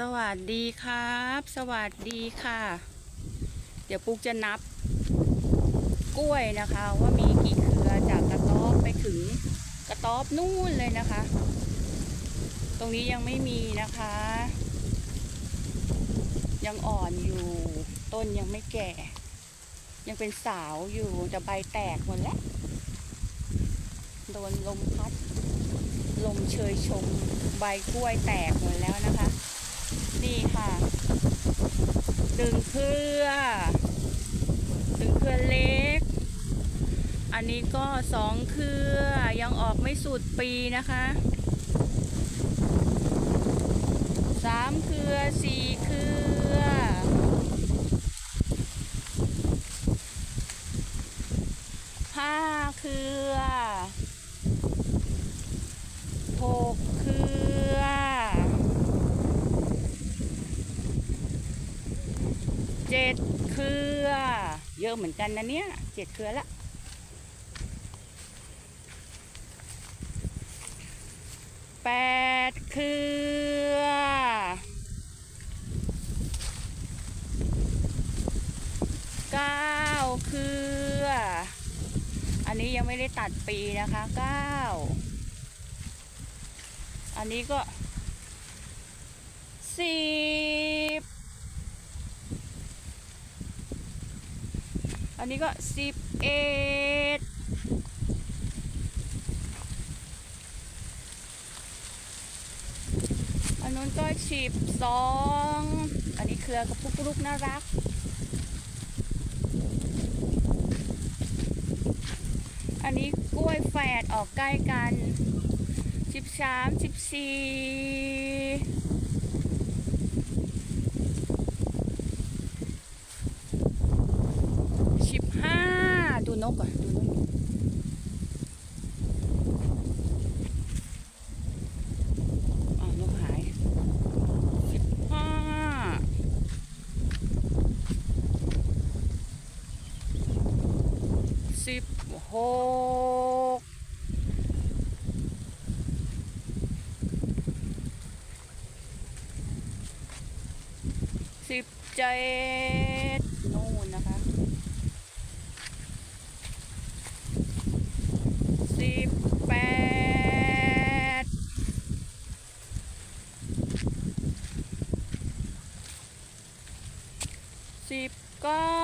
สวัสดีครับ สวัสดีค่ะ เดี๋ยวปุ๊กจะนับ กล้วยนะคะ ว่ามีกี่เครือจากกระต๊อบไปถึงกระต๊อบนู่นเลยนะคะ ตรงนี้ยังไม่มีนะคะ ยังอ่อนอยู่ต้นยังไม่แก่ ยังเป็นสาวอยู่แต่ใบแตกหมดแล้วโดนลมพัด ลมเชยชมใบกล้วยแตกหมดแล้วนะคะ นี่ค่ะ ดึงเครือ ดึงเครือเล็ก อันนี้ก็สองเครือยังออกไม่สุดปีนะคะสามเครือสี่เครือห้าเครือหกเครือ เจ็ดเครือ เยอะเหมือนกันนะเนี่ยเจ็ดเครือละแปดเครือเก้าเครือ อันนี้ยังไม่ได้ตัดปีนะคะเก้าอันนี้ก็สิบ อันนี้ก็สิบเอ็ดอันนู้นก็สิบสอง อันนี้เครือกระปุกลูกน่ารัก อันนี้กล้วยแฝดออกใกล้กันสิบสามสิบสี่บห้าดูนกก่อนดูนกอ้าวนกหายสิบห้า สิบหกสิบเจ็ดนู่นนะคะ สิบแปดสิบเก้า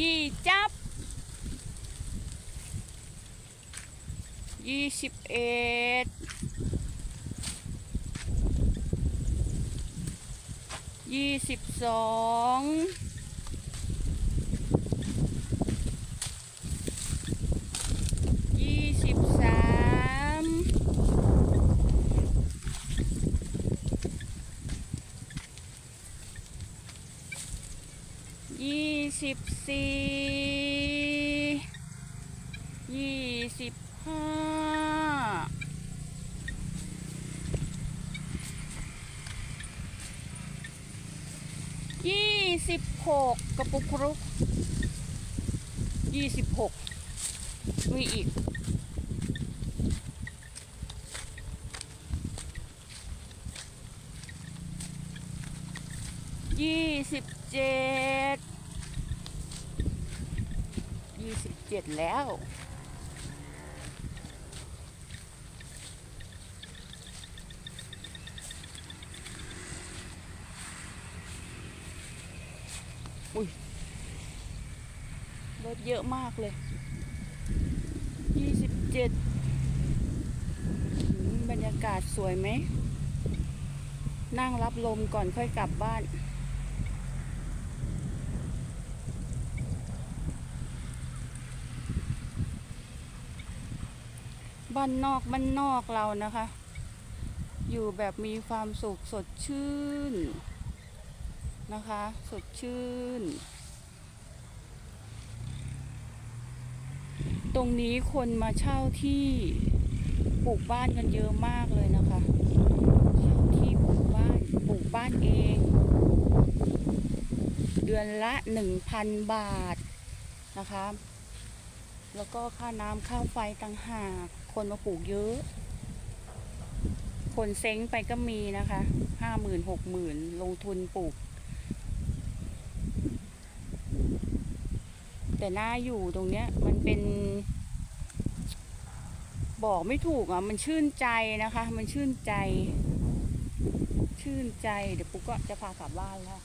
ยี่จับยี่สิบเอ็ดยี่สิบสองยี่สิบสาม ยี่สิบสี่ยี่สิบห้ายี่สิบหกกระปุกครุกยี่สิบหกมีอีกยี่สิบเจ็ด ยี่สิบ เจ็ดแล้ว อุ้ยรถเยอะมากเลยยี่สิบเจ็ดบรรยากาศสวยไหม นั่งรับลมก่อนค่อยกลับบ้าน บ้านนอกบ้านนอกเรานะคะ อยู่แบบมีความสุขสดชื่นนะคะ สดชื่น ตรงนี้คนมาเช่าที่ปลูกบ้านกันเยอะมากเลยนะคะเช่าที่ปลูกบ้านปลูกบ้านเอง เดือนละหนึ่งพันบาทนะคะ แล้วก็ค่าน้ำค่าไฟต่างหาก คนมาปลูกเยอะ คนเซ้งไปก็มีนะคะห้าหมื่นหกหมื่นลงทุนปลูก แต่หน่าอยู่ตรงเนี้ยมันเป็น บอกไม่ถูกอะ มันชื่นใจนะคะ มันชื่นใจ ชื่นใจ เดี๋ยวปุ๊กก็จะพากลับบ้านแล้ว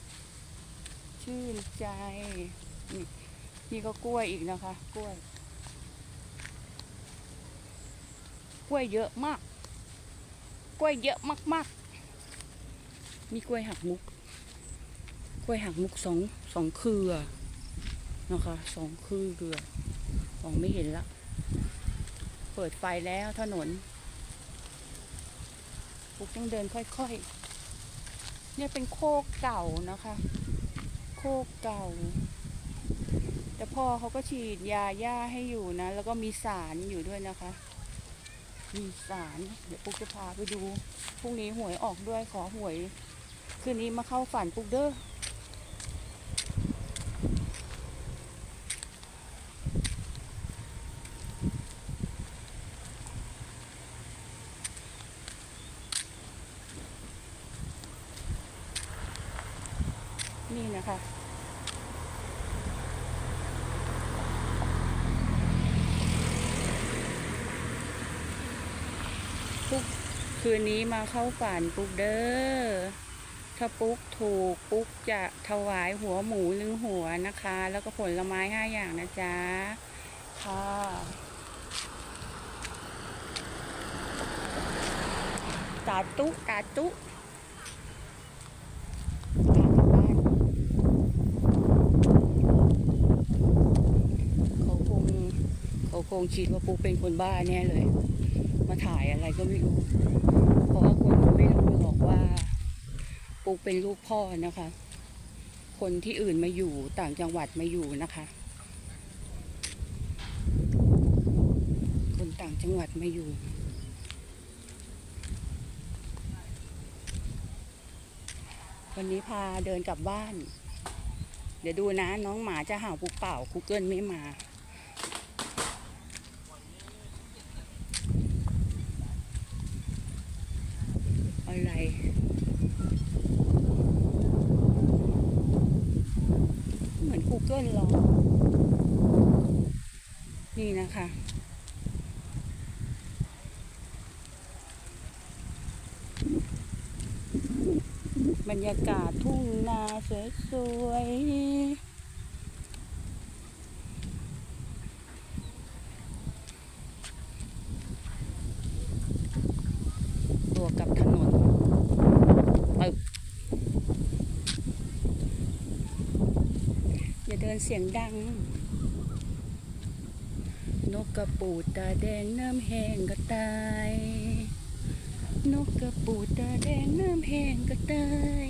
ชื่นใจนี่นี่ก็กล้วยอีกนะคะ กล้วย ก ล้วยเยอะมาก กล้วยเยอะมากๆ มีกล้วยหักมุก กล้วยหักมุกสองสองเครือนะคะสองเครือมองไม่เห็นละ เปิดไฟแล้วถนนปุกต้องเดินค่อยๆ เนี่ยเป็นโคกเก่านะคะ โคกเก่า แต่พ่อเขาก็ฉีดยาหญ้าให้อยู่นะ แล้วก็มีสารอยู่ด้วยนะคะ มีสารเดี๋ยวปุ๊กจะพาไปดูพรุ่งนี้หวยออกด้วยขอหวย คืนนี้มาเข้าฝันปุ๊กเด้อนี่นะคะ ปุ๊ก คืนนี้มาเข้าฝันปุ๊กเด้อ ถ้าปุ๊กถูกปุ๊กจะถวายหัวหมูหนึ่งหัวนะคะ แล้วก็ผลไม้ห้าอย่างนะจ๊ะ ค่ะตาตุตาตุพากลับบ้านเขาคงเขาคงคิดว่าปุ๊กเป็นคนบ้าแน่เลย มาถ่ายอะไรก็ไม่รู้ เพราะว่าคนไม่รู้หรอกว่าปุ๊กเป็นลูกพ่อนะคะ คนที่อื่นมาอยู่ต่างจังหวัดมาอยู่นะคะ คนต่างจังหวัดมาอยู่วันนี้พาเดินกลับบ้าน เดี๋ยวดูนะน้องหมาจะเห่าปุกเป่าคุกเกิลไม่มา อะไร เห มือน Google หรอนี่นะคะ บรรยากาศทุ่งนาสวยๆบวกับถนนตึกอย่าเดิ นเสียงดัง นกกระปูตาแดงน้ำแห้งก็ตาย นกกระปูตาแดงน้ำแห้งก็ตาย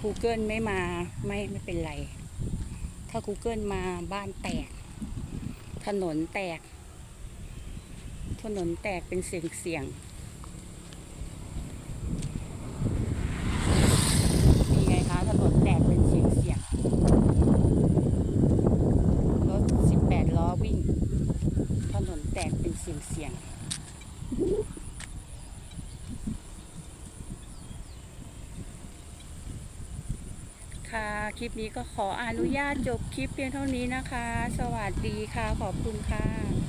Google ไม่มาไม่ไม่เป็นไร ถ้า Google มาบ้านแตก ถนนแตก ถนนแตกเป็นเสียงเสียงนี่ไงคะถนนแตกเป็นเสียงเสียงรถสิบแปดล้อวิ่ง ถนนแตกเป็นเสียงเสียงค่ะ คลิปนี้ก็ขออนุญาตจบคลิปเพียงเท่านี้นะคะ สวัสดีค่ะ ขอบคุณค่ะ